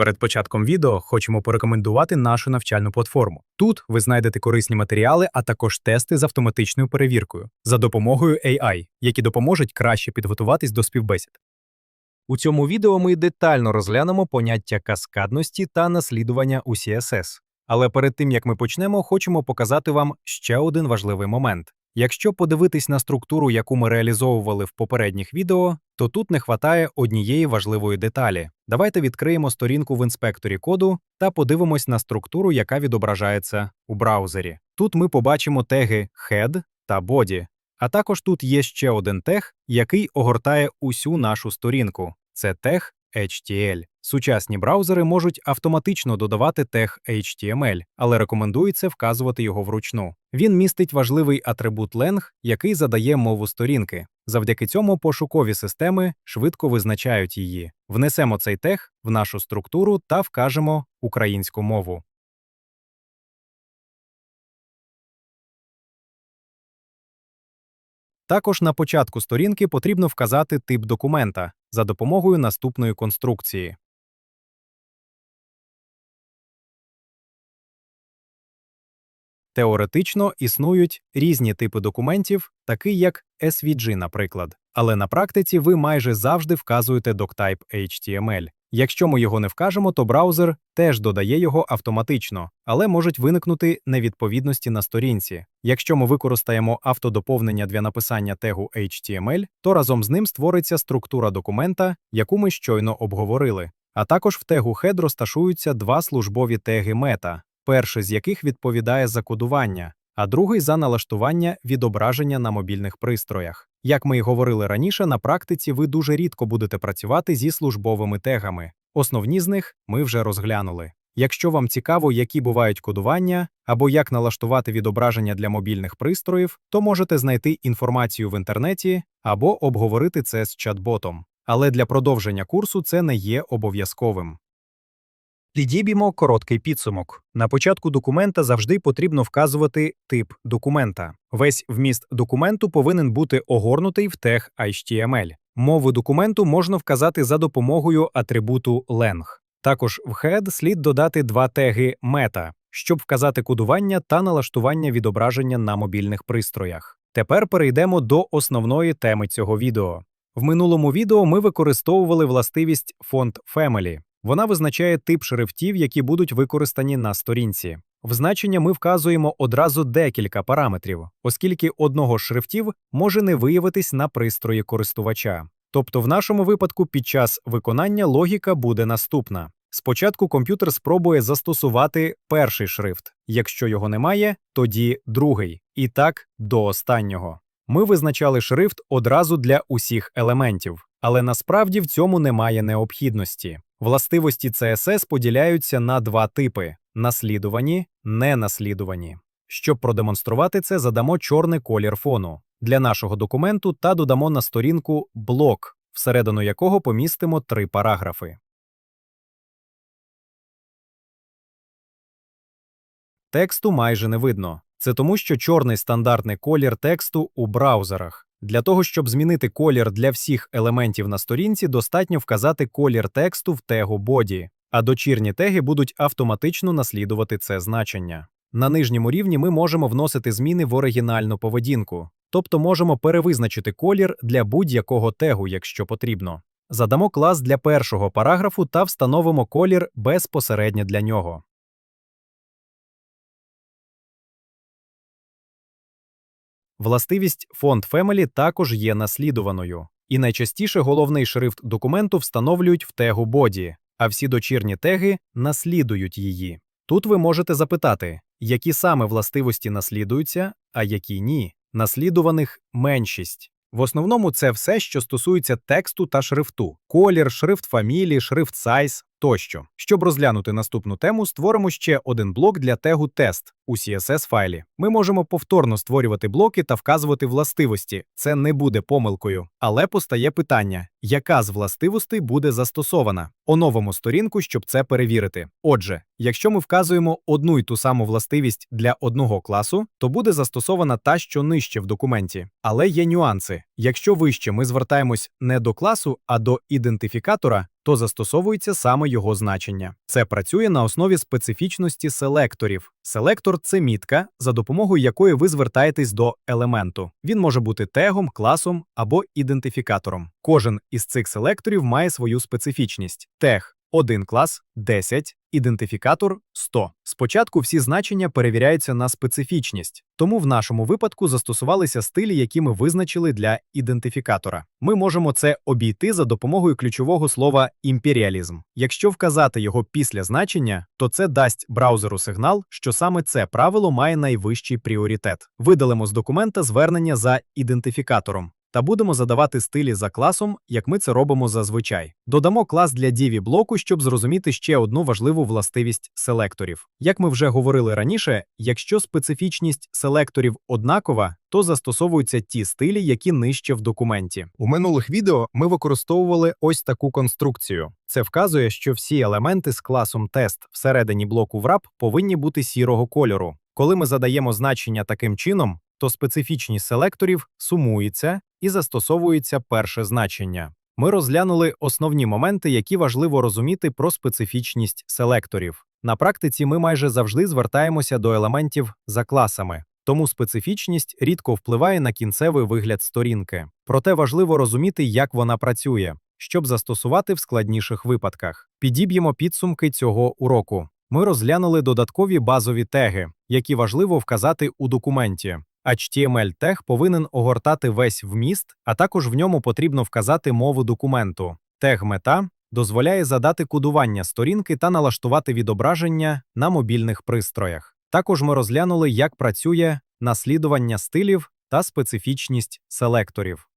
Перед початком відео хочемо порекомендувати нашу навчальну платформу. Тут ви знайдете корисні матеріали, а також тести з автоматичною перевіркою за допомогою AI, які допоможуть краще підготуватись до співбесід. У цьому відео ми детально розглянемо поняття каскадності та наслідування у CSS. Але перед тим як ми почнемо, хочемо показати вам ще один важливий момент. Якщо подивитись на структуру, яку ми реалізовували в попередніх відео, то тут не хватає однієї важливої деталі. Давайте відкриємо сторінку в інспекторі коду та подивимось на структуру, яка відображається у браузері. Тут ми побачимо теги head та body, а також тут є ще один тег, який огортає усю нашу сторінку. Це тег HTML. Сучасні браузери можуть автоматично додавати тег HTML, але рекомендується вказувати його вручну. Він містить важливий атрибут len, який задає мову сторінки. Завдяки цьому пошукові системи швидко визначають її. Внесемо цей тех в нашу структуру та вкажемо українську мову. Також на початку сторінки потрібно вказати тип документа за допомогою наступної конструкції. Теоретично існують різні типи документів, такий як SVG, наприклад, але на практиці ви майже завжди вказуєте doctype HTML. Якщо ми його не вкажемо, то браузер теж додає його автоматично, але можуть виникнути невідповідності на сторінці. Якщо ми використаємо автодоповнення для написання тегу HTML, то разом з ним створиться структура документа, яку ми щойно обговорили. А також в тегу head розташуються два службові теги мета, перший з яких відповідає за кодування, а другий за налаштування відображення на мобільних пристроях. Як ми й говорили раніше, на практиці ви дуже рідко будете працювати зі службовими тегами. Основні з них ми вже розглянули. Якщо вам цікаво, які бувають кодування або як налаштувати відображення для мобільних пристроїв, то можете знайти інформацію в інтернеті або обговорити це з чат-ботом. Але для продовження курсу це не є обов'язковим. Підіб'ємо короткий підсумок. На початку документа завжди потрібно вказувати тип документа. Весь вміст документу повинен бути огорнутий в тег HTML. Мову документу можна вказати за допомогою атрибуту len. Також в head слід додати два теги meta, щоб вказати кодування та налаштування відображення на мобільних пристроях. Тепер перейдемо до основної теми цього відео. В минулому відео ми використовували властивість Font Family. Вона визначає тип шрифтів, які будуть використані на сторінці. В значення ми вказуємо одразу декілька параметрів, оскільки одного з шрифтів може не виявитись на пристрої користувача. Тобто, в нашому випадку під час виконання логіка буде наступна. Спочатку комп'ютер спробує застосувати перший шрифт. Якщо його немає, тоді другий. І так до останнього. Ми визначали шрифт одразу для усіх елементів, але насправді в цьому немає необхідності. Властивості CSS поділяються на два типи: наслідувані, ненаслідувані. Щоб продемонструвати це, задамо чорний колір фону для нашого документу та додамо на сторінку блок, всередину якого помістимо три параграфи. Тексту майже не видно. Це тому, що чорний стандартний колір тексту у браузерах. Для того, щоб змінити колір для всіх елементів на сторінці, достатньо вказати колір тексту в тегу body, а дочірні теги будуть автоматично наслідувати це значення. На нижньому рівні ми можемо вносити зміни в оригінальну поведінку, тобто можемо перевизначити колір для будь-якого тегу, якщо потрібно. Задамо клас для першого параграфу та встановимо колір безпосередньо для нього. Властивість Font Family також є наслідуваною, і найчастіше головний шрифт документу встановлюють в тегу Body, а всі дочірні теги наслідують її. Тут ви можете запитати, які саме властивості наслідуються, а які ні. Наслідуваних меншість. В основному це все, що стосується тексту та шрифту: колір, шрифт фамілії, шрифт сайз тощо. Щоб розглянути наступну тему, створимо ще один блок для тегу тест у CSS файлі. Ми можемо повторно створювати блоки та вказувати властивості. Це не буде помилкою. Але постає питання, яка з властивостей буде застосована? Оновимо сторінку, щоб це перевірити. Отже, якщо ми вказуємо одну й ту саму властивість для одного класу, то буде застосована та, що нижче в документі. Але є нюанси. Якщо вище ми звертаємось не до класу, а до ідентифікатора, то застосовується саме його значення. Це працює на основі специфічності селекторів. Селектор це мітка, за допомогою якої ви звертаєтесь до елементу. Він може бути тегом, класом або ідентифікатором. Кожен із цих селекторів має свою специфічність. Тег 1 клас 10, ідентифікатор 100. Спочатку всі значення перевіряються на специфічність, тому в нашому випадку застосувалися стилі, які ми визначили для ідентифікатора. Ми можемо це обійти за допомогою ключового слова імперіалізм. Якщо вказати його після значення, то це дасть браузеру сигнал, що саме це правило має найвищий пріоритет. Видалимо з документа звернення за ідентифікатором. Та будемо задавати стилі за класом, як ми це робимо зазвичай. Додамо клас для Divi блоку, щоб зрозуміти ще одну важливу властивість селекторів. Як ми вже говорили раніше, якщо специфічність селекторів однакова, то застосовуються ті стилі, які нижче в документі. У минулих відео ми використовували ось таку конструкцію. Це вказує, що всі елементи з класом тест всередині блоку wrap повинні бути сірого кольору. Коли ми задаємо значення таким чином, то специфічність селекторів сумується і застосовується перше значення. Ми розглянули основні моменти, які важливо розуміти про специфічність селекторів. На практиці ми майже завжди звертаємося до елементів за класами, тому специфічність рідко впливає на кінцевий вигляд сторінки. Проте важливо розуміти, як вона працює, щоб застосувати в складніших випадках. Підіб'ємо підсумки цього уроку. Ми розглянули додаткові базові теги, які важливо вказати у документі. HTML тег повинен огортати весь вміст, а також в ньому потрібно вказати мову документу. Тег мета дозволяє задати кодування сторінки та налаштувати відображення на мобільних пристроях. Також ми розглянули, як працює наслідування стилів та специфічність селекторів.